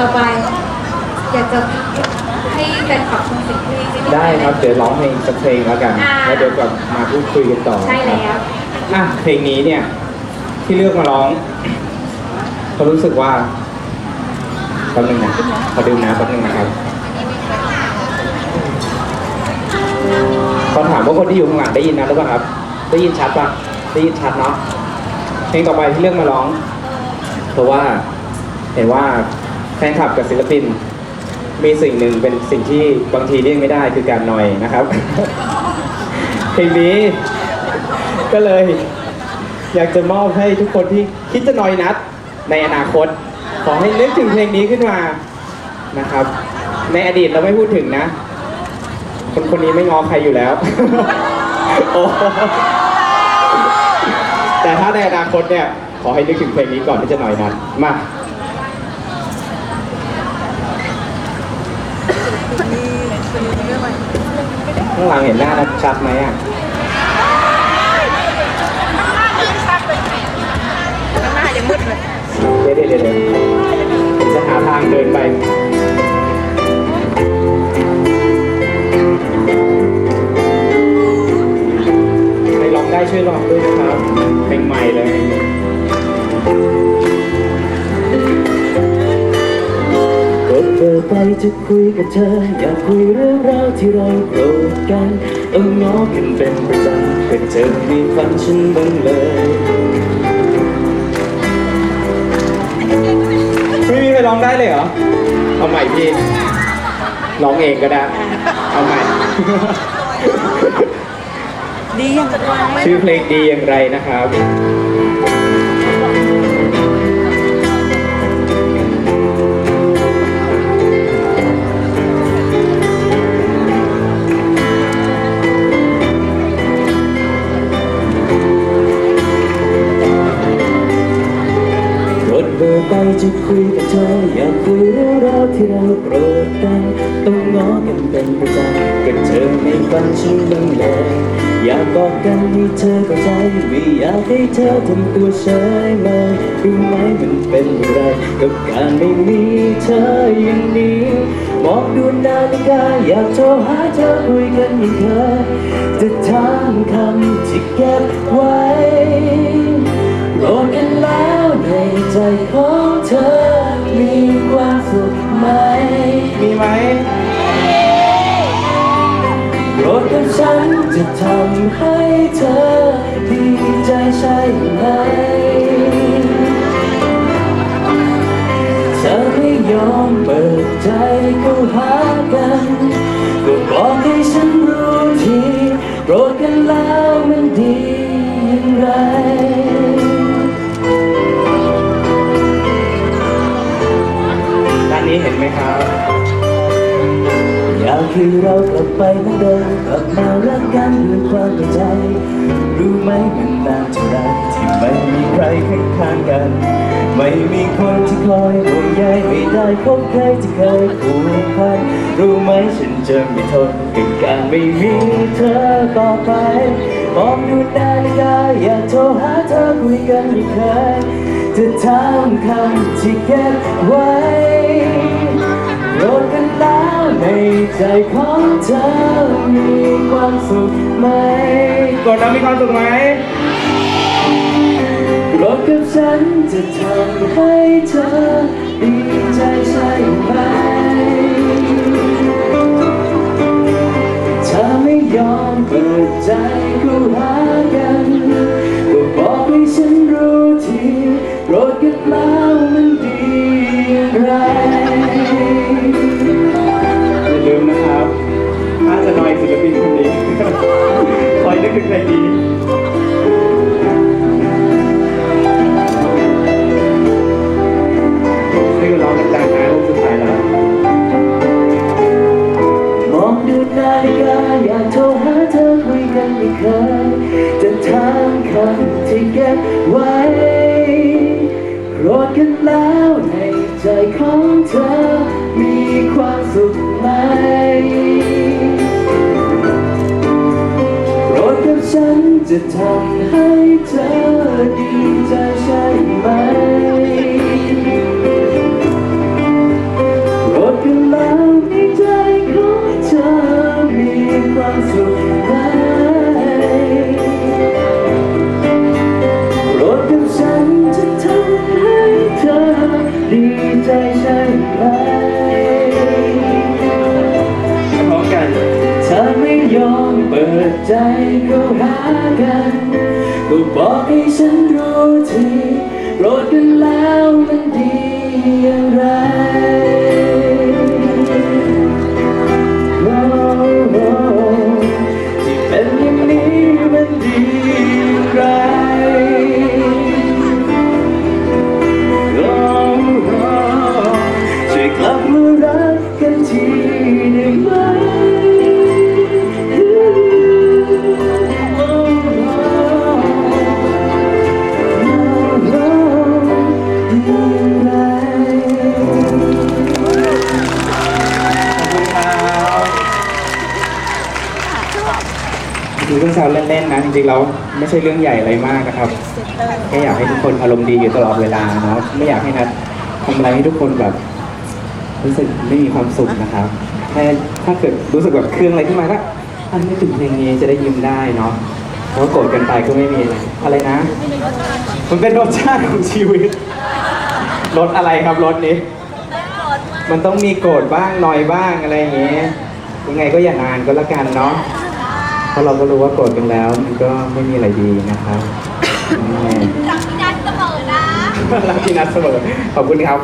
ต่อไป อยากจะให้แฟนคลับชมเสียงเพลงนินึง ได้ครับ เดี๋ยวร้องเพลงสักเพลงแล้วกัน อ่า แล้วเดี๋ยวกลับมาพูดคุยกันต่อใช่แล้ว อะเพลงนี้เนี่ย ที่เลือกมาร้องเขารู้สึกว่าแป๊บนึงนะขอดื่มน้ำแป๊บนึงนะครับขอถามว่าคนที่อยู่ข้างหลังได้ยินนะหรือเปล่าครับ ได้ยินชัดปะได้ยินชัดเนาะเพลงต่อไปที่เลือกมาร้อง เพราะว่าเห็นว่า แฟนคลับกับศิลปิน มีสิ่งหนึ่งเป็นสิ่งที่บางทีเลี่ยงไม่ได้คือการนอยนะครับ เพลงนี้ ก็เลย อยากจะมอบให้ทุกคนที่คิดจะนอยนัด ในอนาคต ขอให้นึกถึงเพลงนี้ขึ้นมานะครับ ในอดีตเราไม่พูดถึงนะ คนคนนี้ไม่งอใครอยู่แล้วโอ้แต่ถ้าในอนาคตเนี่ย ขอให้นึกถึงเพลงนี้ก่อนที่จะหนอยนัดมาข้างหลังเห็นหน้านัดชัดไหมอะข้างหน้ายังมืดเลยเดี๋ยวเดี๋ยวเดี๋ยวเดี๋ยวผมจะหาทางเดินไปใครร้องได้ช่วยร้องด้วยนะครับเพลงใหม่เลย ไปจะคุยกับเธอ อยากคุยเรื่องราวที่เราโกรธกันต้องง้อกันเป็นประจำเป็นเธอมีฝันฉันบ้างเลยไม่มีใครร้องได้เลยเหรอ เอาใหม่พี่ ร้องเองก็ได้ เอาใหม่ ดียังจะร้องไม่ชื่อเพลงดีอย่างไรนะครับ จะคุยกับเธออยากคุยเรื่องราวที่เราโกรธกันต้องง้อกันเป็นประจำกับเธอในฝันฉันบ้างเลยอยากบอกกันให้เธอเข้าใจไม่อยากให้เธอทำตัวเฉยเลยรู้ไหมมันเป็นอย่างไรกับการไม่มีเธออย่างนี้มองดูนาฬิกาอยากโทรหาเธอคุยกันอย่างเคยจะถามคำที่เก็บไว้ โกรธกันแล้วในใจของเธอ มีความสุขไหม มีไหมโกรธกับฉันจะทำให้เธอดีใจใช่ไหม เธอไม่ยอมเปิดใจเข้าหากัน ก็บอกให้ฉันรู้ ไปเหมือนเดิมกลับมารักกันด้วยความเข้าใจ รู้ไหมมันนานเท่าไรที่ไม่มีใครข้างๆกัน ไม่มีคนที่คอยห่วงใยไม่ได้พบใครที่เคยผูกพันรู้ไหมฉันจะไม่ทนกับการไม่มีเธอต่อไปมองดูนาฬิกาอยากโทรหาเธอคุยกันอีกเคยจะถามคำที่เก็บไว้ ในใจของเธอมีความสุขไหมกดน้ำมีความสุขไหมโกรถกับฉันจะทำให้เธอดี จะทำให้เธอดีใจใช่ไหมโปดกันแล้วในใจของเมีความสุขไหมโปดกันจะทำให้เธอดีใจใช่ไหมพร้อมกันเธอไม่ยอมเปิดใจก็ บอกให้ฉัน คือเรื่องแซวเล่นๆนะจริงๆแล้วไม่ใช่เรื่องใหญ่อะไรมากนะครับแค่อยากให้ทุกคนอารมณ์ดีอยู่ตลอดเวลาเนาะไม่อยากให้นัดทำอะไรให้ทุกคนแบบ รู้สึกไม่มีความสุขนะครับแค่ถ้าเกิดรู้สึกแบบเครื่องอะไรขึ้นมาก็อันไม่ถึงเพลงนี้จะได้ยิ้มได้เนาะเพราะว่าโกรธกันไปก็ไม่มีอะไรอะไรนะ มันเป็นรสชาติของชีวิตรสอะไรครับรสนี้ มันต้องมีโกรธบ้างนอยบ้างอะไรอย่างเงี้ยยังไงก็อย่านานก็แล้วกันเนาะ ราะเราก็รู้ว่าโกรธกันแล้ว มันก็ไม่มีอะไรดีนะครับรักพี่นัทเสมอนะรักพี่นัทเสมอขอบคุณครับ